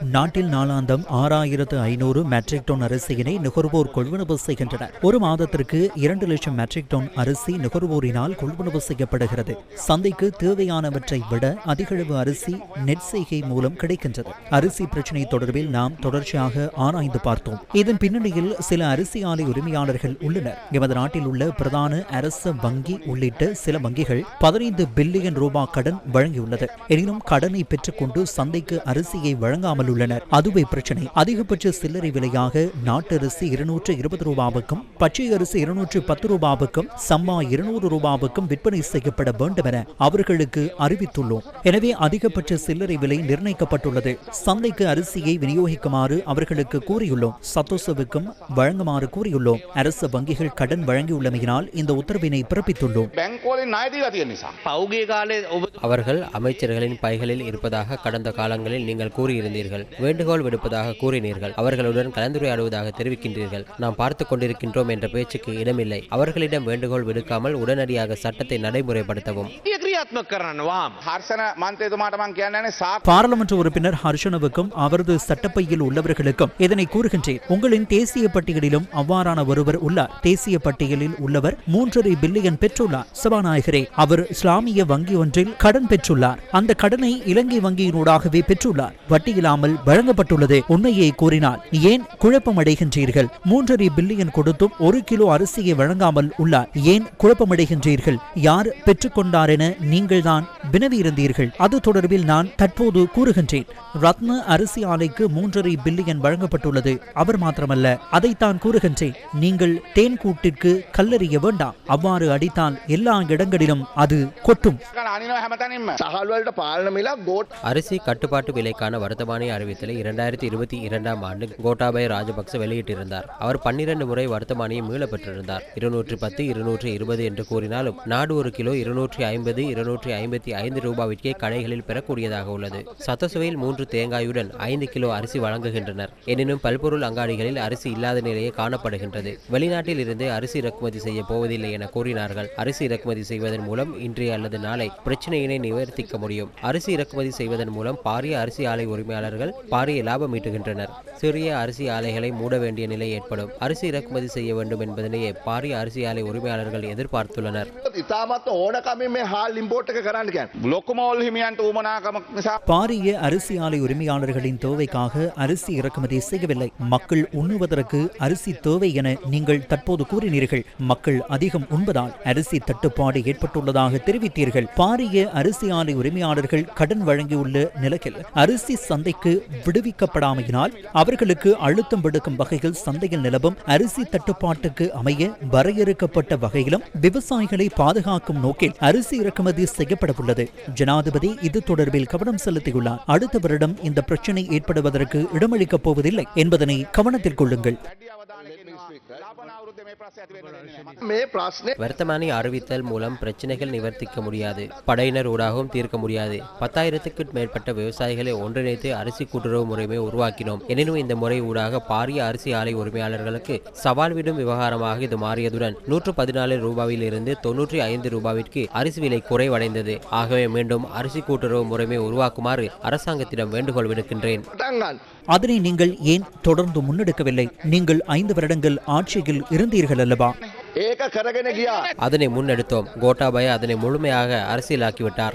நாட்டில் நாளாந்தம் ஆறாயிரத்து ஐநூறு மெட்ரிக் டன் அரிசியினை நுகர்வோர் கொள்வனவு செய்கின்றனர். ஒரு மாதத்திற்கு இரண்டு லட்சம் மெட்ரிக் டன் அரிசி நுகர்வோரினால் கொள்வனவு செய்யப்படுகிறது. சந்தைக்கு தேவையானவற்றை விட அதிகளவு அரிசி நெட் செய்கை மூலம் கிடைக்கின்றது. அரிசி பிரச்சினை தொடர்பில் நாம் தொடர்ச்சியாக ஆராய்ந்து பார்த்தோம். இதன் பின்னணியில் சில அரிசி ஆலை உரிமையாளர்கள் உள்ளனர். எமது நாட்டில் உள்ள பிரதான அரச வங்கி உள்ளிட்ட சில வங்கிகள் பதினைந்து பில்லியன் ரூபாய் கடன் வழங்கியுள்ளது. எனினும் கடனை பெற்றுக்கொண்டு சந்தை விலைக்கு அரிசியை வழங்காமல் உள்ளனர். அதுவே பிரச்சனை. அதிகபட்ச சில்லறை விலையாக நாட்டரிசி இருநூற்று இருபது ரூபாவுக்கும் பச்சை அரிசி இருநூற்று பத்து ரூபாவுக்கும் சம்மா இருநூறு ரூபாவுக்கும் விற்பனை செய்யப்பட வேண்டும் என அவர்களுக்கு அறிவித்துள்ளோம். எனவே அதிகபட்ச சில்லறை விலை நிர்ணயிக்கப்பட்டுள்ளது. சந்தைக்கு அரிசியை விநியோகிக்குமாறு அவர்களுக்கு கூறியுள்ளோம். சத்தோசவுக்கும் வழங்குமாறு கூறியுள்ளோம். அரசு வங்கிகள் கடன் வழங்கியுள்ளமையினால் இந்த உத்தரவினை பிறப்பித்துள்ளோம். அவர்கள் அமைச்சர்களின் பைகளில் இருப்பதாக கடந்த கால தளங்களில் நீங்கள் கூறியிருந்தீர்கள். வேண்டுகோள் விடுப்பதாக கூறினீர்கள். அவர்களுடன் கலந்துரையாடுவதாக தெரிவிக்கின்றீர்கள். நாம் பார்த்து கொண்டிருக்கின்றோம் என்ற பேச்சுக்கு இடமில்லை. அவர்களிடம் வேண்டுகோள் விடுக்காமல் உடனடியாக சட்டத்தை நடைமுறைப்படுத்தவும். பாராளுமன்ற உறுப்பினர் ஹர்ஷனவுக்கும் அவரது சட்டப்பையில் உள்ளவர்களுக்கும் இதனை கூறுகின்றேன். உங்களின் தேசிய பட்டியலிலும் அவ்வாறான ஒருவர் உள்ளார். தேசிய பட்டியலில் உள்ளவர் மூன்றரை பில்லியன் பெற்றுள்ளார். சபாநாயகரே அவர் இஸ்லாமிய வங்கி ஒன்றில் கடன் பெற்றுள்ளார். அந்த கடனை இலங்கை வங்கியினூடாகவே பெற்றுள்ளார். வட்டியில்லாமல் வழங்கப்பட்டுள்ளது உண்மையை கூறினால். ஏன் குழப்பம் அடைகின்றீர்கள் மூன்றரை பில்லியன் கொடுத்தும் ஒரு கிலோ அரிசியை வழங்காமல் உள்ளார். ஏன் குழப்பமடைகின்றீர்கள்? யார் பெற்றுக்கொண்டார் என நீங்கள் நீங்கள்தான் வினவியிருந்தீர்கள். அது தொடர்பில் நான் தற்போது கூறுகின்றேன். ரத்ன அரிசி ஆலைக்கு மூன்றரை பில்லியன் வழங்கப்பட்டுள்ளது. அவர் மாத்திரமல்ல அதைத்தான் கூறுகின்றேன். நீங்கள் தேன் கூட்டிற்கு கல்லறிய வேண்டாம். அவ்வாறு அடித்தால் எல்லா இடங்களிலும் அது கொட்டும். அரிசி கட்டுப்பாட்டு விலைக்கான வருத்தமானி அறிவித்தலை இரண்டாயிரத்தி இருபத்தி இரண்டாம் ஆண்டு கோட்டாபய ராஜபக்ச வெளியிட்டிருந்தார். அவர் பன்னிரண்டு முறை வர்த்தமானியை மீள பெற்றிருந்தார் இருநூற்றி பத்து இருநூற்றி இருபது என்று கூறினாலும் நாடு ஒரு கிலோ இருநூற்றி ஐம்பது இருநூற்றி ஐம்பத்தி ஐந்து ரூபாவிற்கே கடைகளில் பெறக்கூடியதாக உள்ளது. சத்தசுவையில் மூன்று தேங்காயுடன் ஐந்து கிலோ அரிசி வழங்குகின்றனர். எனினும் பல்பொருள் அங்காடிகளில் அரிசி இல்லாத நிலையே காணப்படுகின்றது. வெளிநாட்டில் இருந்து அரிசி இறக்குமதி செய்ய போவதில்லை என கூறினார்கள். அரிசி இறக்குமதி செய்வதன் மூலம் இன்றைய அல்லது நாளை பிரச்சனையினை நிவர்த்திக்க முடியும். அரிசி இறக்குமதி செய்வதன் மூலம் பாரிய அரிசி ஆலை உரிமையாளர்கள் பாரிய லாபம் ஈட்டுகின்றனர். சிறிய அரிசி ஆலைகளை மூட வேண்டிய நிலை ஏற்படும். அரிசி இறக்குமதி செய்ய வேண்டும் என்பதனையே பாரிய அரிசி ஆலை உரிமையாளர்கள் எதிர்பார்த்துள்ளனர். ඉතාමත් ඕනකමින් මේ හාල් ඉම්පෝට් එක කරන්න කියන්න. ලොකුමෝල් හිමියන්ට ඌමනාකමක් නිසා பாரிய அரிசி ஆலை உரிமையாளர்களின் தேவைக்காக அரிசி இறக்குமதி செய்யவில்லை மக்கள் உண்ணுவதற்கு அரிசி தேவை என நீங்கள் தற்போது கூறினீர்கள் மக்கள் அதிகம் உண்பதால் அரிசி தட்டுப்பாடு ஏற்பட்டுள்ளதாக தெரிவித்தீர்கள் பாரிய அரிசி ஆலை உரிமையாளர்கள் கடன் வழங்கியுள்ள நிலையில் அரிசி சந்தைக்கு விடுவிக்கப்படாமையினால் அவர்களுக்கு அழுத்தம் விடுக்கும் வகையில் சந்தையில் நிலவும் அரிசி தட்டுப்பாட்டுக்கு அமைய வரையறுக்கப்பட்ட வகையிலும் விவசாயிகளை பாதுகாக்கும் நோக்கில் அரிசி இறக்குமதி செய்யப்படவுள்ளது. ஜனாதிபதி இது தொடர்பில் கவனம் செலுத்தியுள்ளார். அடுத்த வருடம் இந்த பிரச்சனை ஏற்படுவதற்கு இடமளிக்கப் போவதில்லை என்பதனை கவனத்தில் கொள்ளுங்கள். வர்த்தமானி அறிவித்தல் மூலம் பிரச்சனைகள் நிவர்த்திக்க முடியாது. படையினர் ஊடாகவும் தீர்க்க முடியாது. பத்தாயிரத்துக்கு மேற்பட்ட விவசாயிகளை ஒன்றிணைத்து அரிசி கூட்டுறவு முறைமை உருவாக்கினோம். எனினும் இந்த முறை ஊடாக பாரிய அரிசி ஆலை உரிமையாளர்களுக்கு சவால் விடும் விவகாரமாக இது மாறியதுடன் நூற்று பதினாலு ரூபாயில் இருந்து தொன்னூற்றி ஐந்து ரூபாவிற்கு அரிசி விலை குறைவடைந்தது. ஆகவே மீண்டும் அரிசி கூட்டுறவு முறைமை உருவாக்குமாறு அரசாங்கத்திடம் வேண்டுகோள் விடுக்கின்றேன். அதனை நீங்கள் ஏன் தொடர்ந்து முன்னெடுக்கவில்லை? நீங்கள் ஐந்து வருடங்கள் ஆட்சியில் இருந்தீர்கள் அல்லவா? அதனை முன்னெடுத்தோம். கோட்டாபய அதனை முழுமையாக அரசியலாக்கிவிட்டார்.